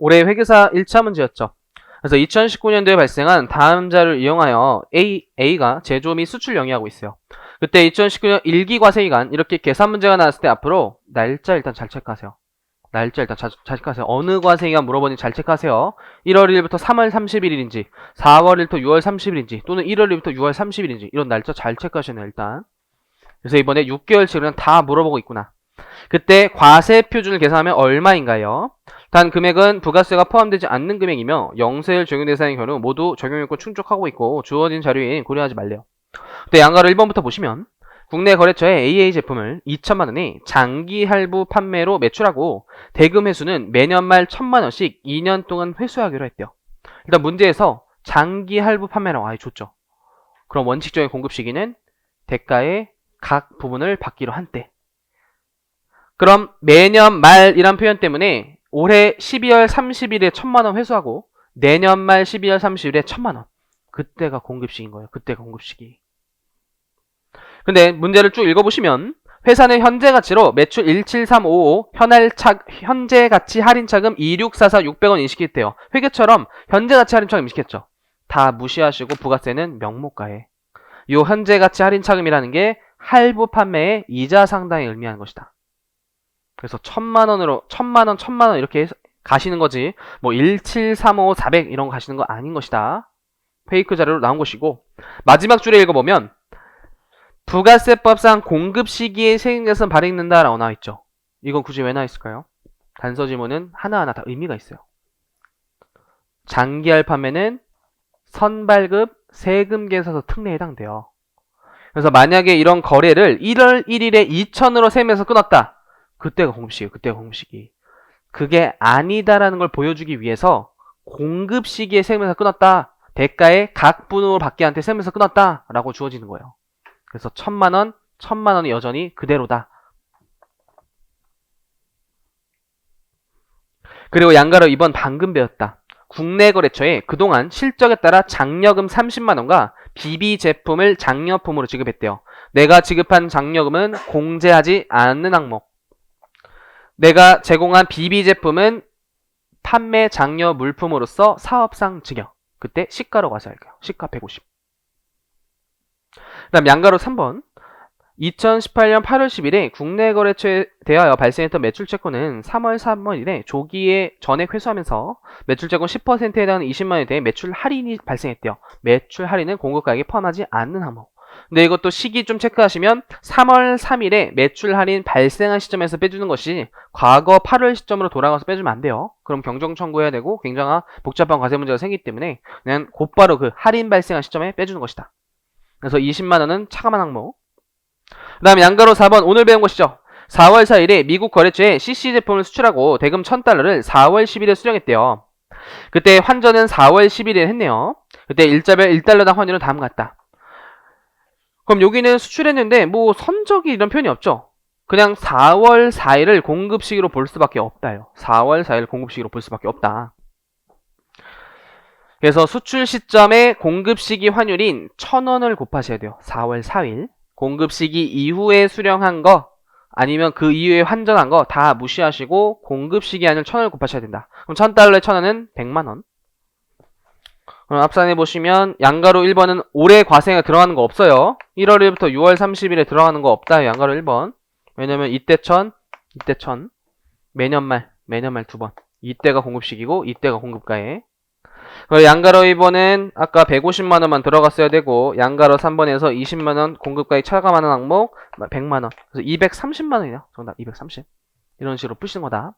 올해 회계사 1차 문제였죠. 그래서 2019년도에 발생한 다음 자를 이용하여 A, A가 제조 및 수출 영위하고 있어요. 그때 2019년 1기 과세기간 이렇게 계산 문제가 나왔을 때 앞으로 날짜 일단 잘 체크하세요. 날짜 일단 자, 잘 체크하세요. 어느 과세기간 물어보니 잘 체크하세요. 1월 1일부터 3월 30일인지 4월 1일부터 6월 30일인지 또는 1월 1일부터 6월 30일인지 이런 날짜 잘 체크하셔야 돼요 일단. 그래서 이번에 6개월치 그냥 다 물어보고 있구나. 그때 과세 표준을 계산하면 얼마인가요? 단 금액은 부가세가 포함되지 않는 금액이며 영세율 적용 대상의 경우 모두 적용요건 충족하고 있고 주어진 자료에 고려하지 말래요. 그때 양가로 1번부터 보시면 국내 거래처에 AA 제품을 2천만 원에 장기 할부 판매로 매출하고 대금 회수는 매년 말 1천만 원씩 2년 동안 회수하기로 했대요. 일단 문제에서 장기 할부 판매라고 아예 줬죠. 그럼 원칙적인 공급 시기는 대가의 각 부분을 받기로 한때. 그럼 매년 말이란 표현 때문에 올해 12월 30일에 1000만 원 회수하고 내년 말 12월 30일에 1000만 원. 그때가 공급식인 거예요. 그때가 공급식이. 근데 문제를 쭉 읽어보시면 회사는 현재 가치로 매출 17355, 현할차, 현재 가치 할인 차금 2644 600원 인식했대요. 회계처럼 현재 가치 할인 차금 인식했죠. 다 무시하시고 부가세는 명목가에. 요 현재 가치 할인 차금이라는 게 할부 판매의 이자 상당히 의미하는 것이다. 그래서 천만 원으로 천만 원, 천만 원 이렇게 가시는 거지. 뭐 1735, 400 이런 거 가시는 거 아닌 것이다. 페이크 자료로 나온 것이고 마지막 줄에 읽어보면 부가세법상 공급 시기에 세금계산 발행된다라고 나와 있죠. 이건 굳이 왜 나와 있을까요? 단서 지문은 하나하나 다 의미가 있어요. 장기할 판매는 선발급 세금 계산서 특례에 해당돼요. 그래서 만약에 이런 거래를 1월 1일에 2천으로 세면서 끊었다. 그때가 공급시기예요. 그때가 공급시기. 그게 아니다라는 걸 보여주기 위해서 공급 시기에 세면서 끊었다. 대가에 각 분으로 받기한테 세면서 끊었다. 라고 주어지는 거예요. 그래서 천만 원, 천만 원이 여전히 그대로다. 그리고 양가로 이번 방금 배웠다. 국내 거래처에 그동안 실적에 따라 장려금 30만 원과 비비 제품을 장려품으로 지급했대요. 내가 지급한 장려금은 공제하지 않는 항목. 내가 제공한 비비 제품은 판매 장려 물품으로서 사업상 증여. 그때 시가로 가서 할게요. 시가 150. 그 다음 양가로 3번. 2018년 8월 10일에 국내 거래처에 대하여 발생했던 매출 채권은 3월 3월일에 조기에 전액 회수하면서 매출 채권 10%에 해당하는 20만 원에 대해 매출 할인이 발생했대요. 매출 할인은 공급 가격에 포함하지 않는 항목. 근데 이것도 시기 좀 체크하시면 3월 3일에 매출 할인 발생한 시점에서 빼주는 것이 과거 8월 시점으로 돌아가서 빼주면 안 돼요. 그럼 경정 청구해야 되고 굉장한 복잡한 과세 문제가 생기기 때문에 그냥 곧바로 그 할인 발생한 시점에 빼주는 것이다. 그래서 20만 원은 차감한 항목. 그 다음에 양가로 4번 오늘 배운 것이죠. 4월 4일에 미국 거래처에 CC 제품을 수출하고 대금 1000달러를 4월 10일에 수령했대요. 그때 환전은 4월 10일에 했네요. 그때 일자별 1달러당 환율은 다음과 같다. 그럼 여기는 수출했는데 뭐 선적이 이런 표현이 없죠. 그냥 4월 4일을 공급 시기로 볼 수밖에 없다요. 4월 4일 공급 시기로 볼 수밖에 없다. 그래서 수출 시점의 공급 시기 환율인 1000원을 곱하셔야 돼요. 4월 4일. 공급 시기 이후에 수령한 거 아니면 그 이후에 환전한 거 다 무시하시고 공급 시기 환율 1000원을 곱하셔야 된다. 그럼 1000달러에 1000원은 100만 원. 그럼 앞산에 보시면 양가로 1번은 올해 과세가 들어가는 거 없어요. 1월 1일부터 6월 30일에 들어가는 거 없다. 양가로 1번. 왜냐면 이때 1000, 이때 1000. 매년 말, 매년 말 두 번. 이때가 공급식이고 이때가 공급가에. 양가로 2번은 아까 150만 원만 들어갔어야 되고 양가로 3번에서 20만 원 공급가액 차감하는 항목 100만 원 그래서 230만 원이네요 정답 230 이런 식으로 푸시는 거다